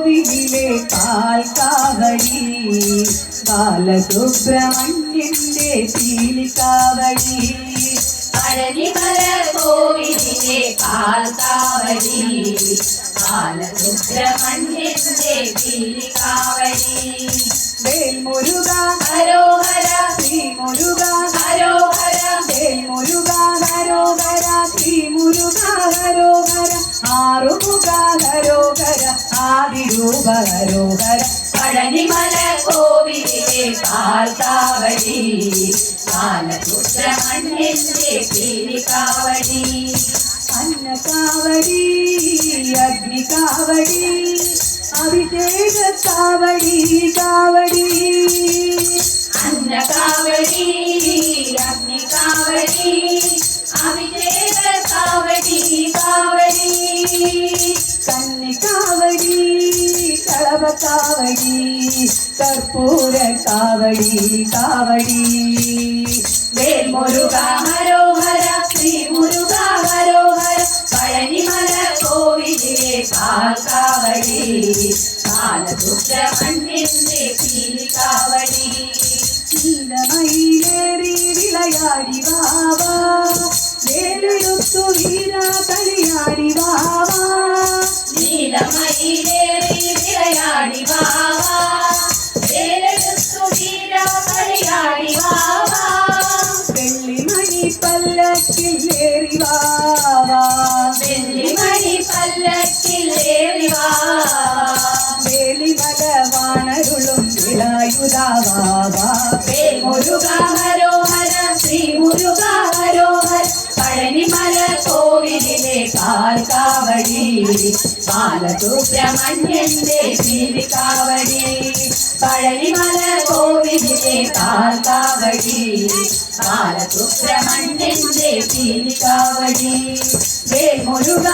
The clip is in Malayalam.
കോവിലിലെ പാൽക്കാവടി ബാലസുബ്രഹ്മണ്യന്റെ പീലിക്കാവടി. പഴനിമല കോവിലിലെ പാൽക്കാവടി ബാലസുബ്രഹ്മണ്യന്റെ പീലിക്കാവടി. വേൽമുരുക ഹരോഹര ശ്രീമുരുക ഹരോഹര. വേൽമുരുക ഹരോഹര ശ്രീമുരുക ഹരോഹര. ആറുമുഖ ഹരോഹര ആദിരൂപ ഹരോഹര പഴനിമല കോവിലിലെ പാൽക്കാവടി ബാലസുബ്രഹ്മണ്യന്റെ പീലിക്കാവടി അന്നകാവടി അഗ്നികാവടി അഭിഷേക കാവടി. കാവടി അന്നകാവടി അഗ്നികാവടി അഭിഷേക കാവടി. കാവടി കന്നിക്കാവടി കാവടി കർപ്പൂര കാവടി കാവടി. വേൽമുരുക ഹരോഹര ശ്രീ മുരുക ഹരോഹര പഴനിമല കോവിലിലെ പാൽക്കാവടി മണ്ണിന്റെ പീലിക്കാവടി നീലമയിലേറി വിളയാടി വാവാ വാണരുളും വിളായുധാവാവാ മുരുക ഹരോഹര ശ്രീ മുരുക ഹരോഹര പഴനിമല കോവിലിലെ കാൽക്കാവടി ബാലസുബ്രഹ്മണ്യന്റെ പീലിക്കാവടി പഴനിമല കോവിലിലെ കാൽക്കാവടി ബാലസുബ്രഹ്മണ്യന്റെ പീലിക്കാവടി വേ മുരുക